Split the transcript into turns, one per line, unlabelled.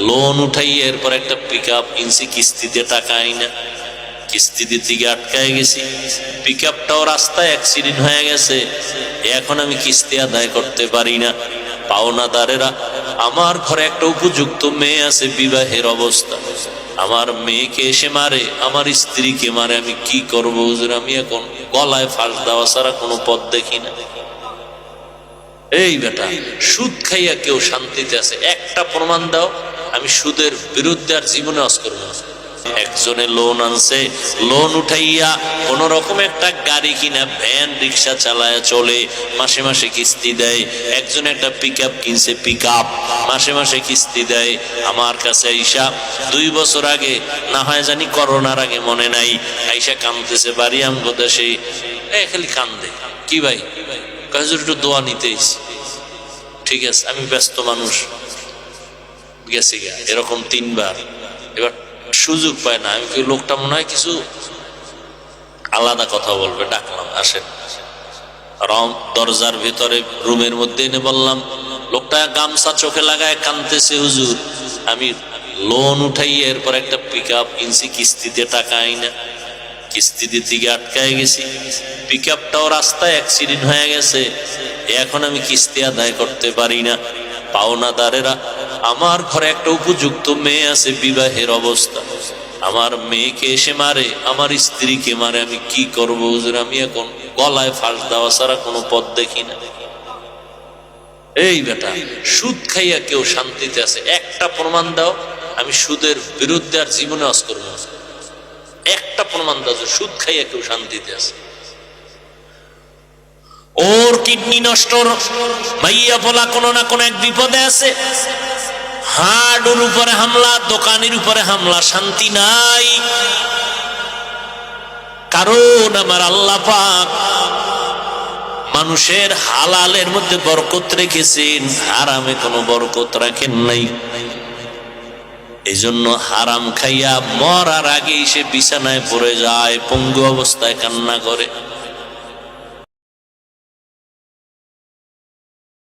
Loan উঠাই এরপর একটা পিক আপ কিনছি কিস্তিতে টাকা আইনা। কিস্তি দিতে গিয়ে আটকায় গেছি। পিক আপটাও রাস্তায় অ্যাক্সিডেন্ট হয়ে গেছে। এখন আমি কিস্তি আদায় করতে পারি না। পাওনাদারেরা, আমার ঘরে একটা উপযুক্ত মেয়ে আছে, বিবাহের অবস্থা। আমার মেয়েকে এসে মারে, আমার স্ত্রীকে মারে, আমি কি করব আমি এখন গলায় ফাঁস দেওয়া ছাড়া কোনো পথ দেখি না। এই বেটা, সুদ খাইয়া কেউ শান্তিতে আছে। একটা প্রমাণ দাও। আমি সুদের বিরুদ্ধে আর জীবনে অস করব। একজনে লোন আনছে লোন উঠাইয়া কোন রকম একটা গাড়ি কিনা ভ্যান রিক্সা চালায় চলে, মাসে মাসে কিস্তি দেয়। একজন একটা পিক আপ কিনছে পিক আপ মাসে মাসে কিস্তি দেয়। আমার কাছে আইসা দুই বছর আগে, না হয় জানি করোনার আগে মনে নাই, আইসা কান্দতেছে বাড়ি আমগো দেশে, এ খালি কান্দে। কি ভাই? কাজুর একটু দোয়া নিতে এসেছি। ঠিক আছে, আমি ব্যস্ত মানুষ। গেছি গা, এরকম তিনবার। এবার সুযোগ পায় না, আমি লোকটা মনে হয় কিছু আলাদা কথা বলবে, ডাকলাম, আসেন। রম দরজার ভিতরে, রুমের মধ্যে এনে বললাম, লোকটা গামছা চোখে লাগায় কানতেছে হুজুর। আমি লোন উঠাই, এরপর একটা পিক আপ কিনছি, কিস্তিতে টাকা আইনা। কিস্তি দিতে গিয়ে আটকায় গেছি। পিক আপটাও রাস্তায় অ্যাক্সিডেন্ট হয়ে গেছে। এখন আমি কিস্তি আদায় করতে পারি না। পাওনাদারেরা আমার ঘরে একটা উপযুক্ত মেয়ে আছে, বিবাহের অবস্থা। আমার মেয়েকে এসে মারে, আমার স্ত্রীকে মারে, আমি কি করব আমি এখন গলায় ফাঁস দেওয়া ছাড়া কোনো পথ দেখি না। এই বেটা, সুদ খাইয়া কেউ শান্তিতে আছে? একটা প্রমাণ দাও, আমি সুদের বিরুদ্ধে আর জীবনে অস করব। একটা প্রমাণ দাও যে সুদ খাইয়া কেউ শান্তিতে আছে। ওর কিডনি নষ্ট, মাইয়া বলা কোনো না কোনো এক বিপদে আছে। হাডুর উপরে হামলা, দোকানের উপরে হামলা, শান্তি নাই। কারণ আমার আল্লাহ পাক মানুষের হালালের মধ্যে বরকত রেখেছেন, হারামে কোনো বরকত রাখেন নাই। এই জন্য হারাম খাইয়া মরার আগেই সে বিছানায় পড়ে যায়, পঙ্গু অবস্থায় কান্না করে।